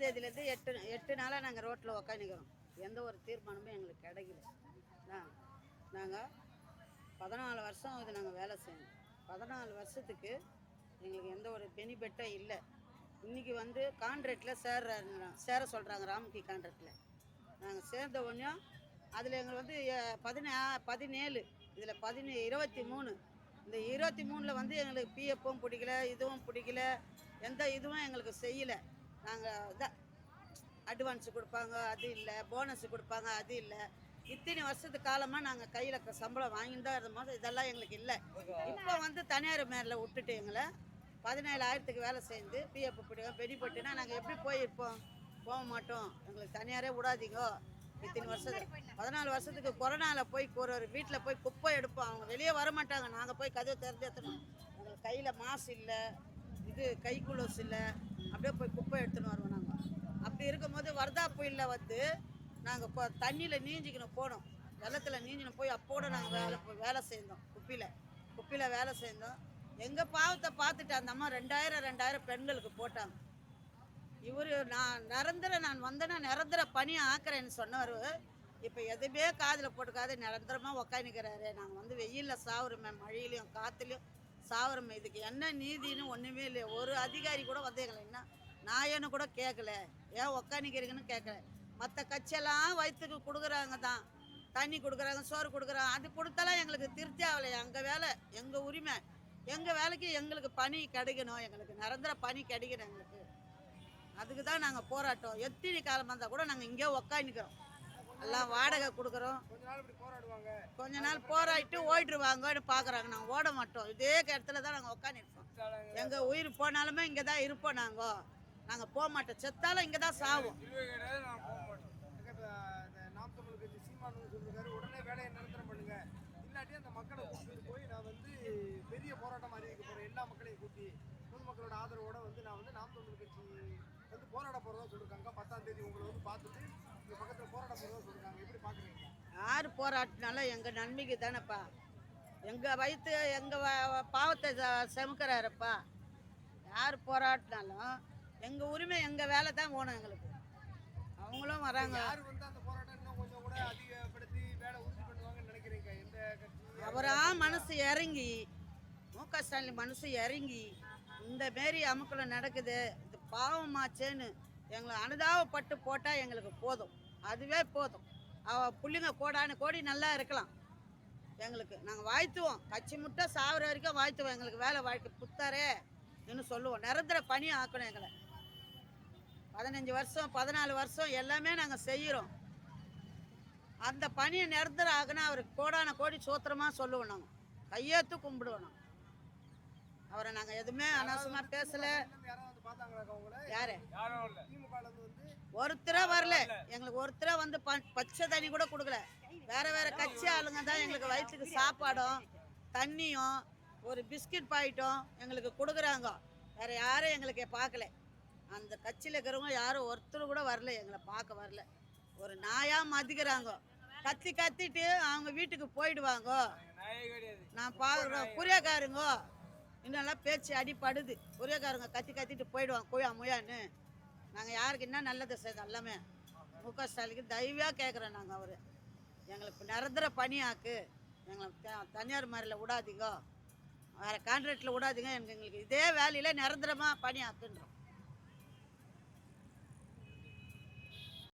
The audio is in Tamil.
ஒன்றாம் தேதியிலேருந்து எட்டு எட்டு நாளாக நாங்கள் ரோட்டில் உக்காந்துக்கிறோம். எந்த ஒரு தீர்மானமும் எங்களுக்கு கிடைக்கல. நாங்கள் பதினாலு வருஷம் இது நாங்கள் வேலை செய்யணும் பதினாலு வருஷத்துக்கு எங்களுக்கு எந்த ஒரு பெனிஃபிட்டும் இல்லை. இன்றைக்கி வந்து கான்ட்ராக்டில் சேர சேர சொல்கிறாங்க ராம்கி கான்ட்ராக்டில் நாங்கள் சேர்ந்த உடனே அதில் எங்களுக்கு வந்து பதினா பதினேழு இதில் பதினே இருபத்தி மூணு இந்த இருபத்தி மூணில் வந்து எங்களுக்கு பிஎஃப்பும் பிடிக்கல இதுவும் பிடிக்கல எந்த இதுவும் எங்களுக்கு செய்யலை. நாங்கள் இதான் அட்வான்ஸ் கொடுப்பாங்க அது இல்லை. போனஸ் கொடுப்பாங்க அது இல்லை. இத்தனை வருஷத்து காலமாக நாங்கள் கையில் சம்பளம் தான் இருந்தோம். இதெல்லாம் எங்களுக்கு இல்லை. இப்போ வந்து தனியார் மேரில் விட்டுட்டு எங்களை பதினேழாயிரத்துக்கு வேலை சேர்ந்து பிஎஃப் பிடிக்கும் பெடிப்பட்டுனா நாங்கள் எப்படி போயிருப்போம்? போக மாட்டோம். எங்களுக்கு தனியாரே விடாதீங்க. இத்தனை வருஷத்துக்கு பதினாலு வருஷத்துக்கு கொரோனாவில் போய் ஒரு ஒரு வீட்டில் போய் குப்பை எடுப்போம். அவங்க வெளியே வர மாட்டாங்க நாங்கள் போய் கதவை திறந்து எடுத்துனோம் எங்களுக்கு கையில் மாசு இல்லை. இது கை குளோஸ் இல்லை அப்படியே போய் குப்பை எடுத்துன்னு வருவோம் நாங்கள் அப்படி இருக்கும்போது வர்தா புயலில் வந்து நாங்கள் இப்போ தண்ணியில் நீஞ்சிக்கணும் போனோம். வெள்ளத்தில் நீஞ்சின்னு போய் அப்போட நாங்கள் வேலை வேலை செய்தோம் குப்பியில். குப்பியில் வேலை செய்தோம். எங்கள் பாவத்தை பார்த்துட்டு அந்த அம்மா ரெண்டாயிரம் ரெண்டாயிரம் பெண்களுக்கு போட்டாங்க. இவர் நான் நிரந்தர நான் வந்தேன்னா நிரந்தர பணி ஆக்குறேன்னு சொன்னவர் இப்போ எதுவுமே காதில் போட்டுக்காது நிரந்தரமாக உக்காந்துக்கிறாரு. நாங்கள் வந்து வெயிலில் சாவுறோமே மழையிலையும் காற்றுலையும் சாவரம் இதுக்கு என்ன நீதின்னு ஒன்றுமே இல்லை ஒரு அதிகாரி கூட வந்து என்ன நாயன்னு கூட கேட்கல ஏன் உக்காணிக்கிறீங்கன்னு கேட்கல மற்ற கட்சியெல்லாம் வயிற்றுக்கு கொடுக்குறாங்க தான். தண்ணி கொடுக்குறாங்க சோறு கொடுக்குறாங்க. அது கொடுத்தாலாம் எங்களுக்கு திருப்தி ஆகலை எங்கள் வேலை எங்கள் உரிமை. எங்கள் வேலைக்கு எங்களுக்கு பணி கிடைக்கணும். எங்களுக்கு நிரந்தர பணி கிடைக்கணும் எங்களுக்கு. அதுக்கு தான் நாங்கள் போராட்டம். எத்தனை காலமாக இருந்தால் கூட நாங்கள் இங்கே உக்காந்துக்கிறோம். எல்லாம் வாடகை கொடுக்குறோம். கொஞ்ச நாள் இப்படி போராடுவாங்க. கொஞ்ச நாள் போராடிட்டு ஓடிடுவாங்கன்னு பார்க்குறாங்க நாங்கள் ஓட மாட்டோம். இதே இடத்துல தான் நாங்கள் உட்காந்துருப்போம் எங்கள் உயிர் போனாலுமே இங்கே தான் இருப்போம் நாங்கள் நாங்கள் போக மாட்டோம். செத்தாலும் இங்கே தான் சாவோம். உடனே வேலையை நிரந்தரம் பண்ணுங்க. இல்லாட்டி அந்த மக்களை போய் நான் வந்து பெரிய போராட்டம் அறிவிக்க போறேன். எல்லா மக்களையும் கூட்டி பொதுமக்களோட ஆதரவோட வந்து நான் வந்து நாம் தமிழ் கட்சி வந்து போராட போறதா சொல்லிருக்காங்க. பத்தாம் தேதி உங்களை வந்து பார்த்துட்டு பக்கத்துல யார் போராட்டினாலும் எங்கள் நன்மைக்கு தானேப்பா. எங்கள் வயிற்று எங்கள் பாவத்தை செமுக்கிறாருப்பா. யார் போராட்டினாலும் எங்கள் உரிமை எங்கள் வேலை தான் போகணும் எங்களுக்கு. அவங்களும் வராங்க. யார் வந்து அந்த போராட்டம் இன்னும் கொஞ்சம் கூட அதிகப்படுத்தி வேலை உறுதி பண்ணுவாங்கன்னு நினைக்கிறீங்க? எந்த கட்சி அவரா மனசு இறங்கி மு க ஸ்டாலின் மனசு இறங்கி இந்த மாரி அமுக்கலம் நடக்குது இது பாவமாச்சேன்னு எங்களை அனுதாபப்பட்டு போட்டால் எங்களுக்கு போதும். அதுவே போதும். அவ புள்ளிங்க கோடானு கோடி நல்லா இருக்கலாம். எங்களுக்கு நாங்கள் வாழ்த்துவோம். கட்சி முட்டை சாகுற வரைக்கும் வாழ்த்துவோம். எங்களுக்கு வேலை வாழ்க்கை புத்தாரே ன்னு சொல்லுவோம். நிரந்தர பணி ஆக்கணும் எங்களை. பதினஞ்சு வருஷம் பதினாலு வருஷம் எல்லாமே நாங்கள் செய்கிறோம் அந்த பணியை நிரந்தரம் ஆகுனா அவருக்கு கோடான கோடி சோத்திரமாக சொல்லுவோம் நாங்கள் கையெழுத்து கும்பிடுவோம் நாங்கள் அவரை நாங்கள் எதுவுமே அனாவசியமாக பேசலை. யாரு? ஒருத்தரா வரல. எங்களுக்கு ஒருத்தரா வந்து பச்சை தண்ணி கூட கொடுக்கல. வேற வேற கட்சி ஆளுங்க தான் எங்களுக்கு வயிற்றுக்கு சாப்பாடும் தண்ணியும் ஒரு பிஸ்கட் பாக்கெட்டும் எங்களுக்கு கொடுக்குறாங்க. வேற யாரும் எங்களுக்கு பார்க்கல அந்த கட்சியில் இருக்கிறவங்க யாரும் ஒருத்தர் கூட வரல எங்களை பார்க்க வரல. ஒரு நாயா மதிக்கிறாங்க. கத்தி கத்திட்டு அவங்க வீட்டுக்கு போயிடுவாங்க. நான் பார்க்குறோம் புரியக்காருங்க. இன்னெல்லாம் பேச்சு அடிப்படுது புரியக்காரங்க கத்தி கத்திட்டு போயிடுவாங்க குயா முயான்னு. நாங்கள் யாருக்கு என்ன நல்லது செய்யுது எல்லாமே மு க ஸ்டாலினுக்கு தயவாக கேட்குறோம் நாங்கள் அவர். எங்களுக்கு நிரந்தர பணியாக்கு எங்களை த- தனியார் மாதிரில விடாதீங்க. வேறு கான்ட்ராக்டில் விடாதீங்க எங்களுக்கு இதே வேலையில் நிரந்தரமாக பணியாக்குன்றோம்.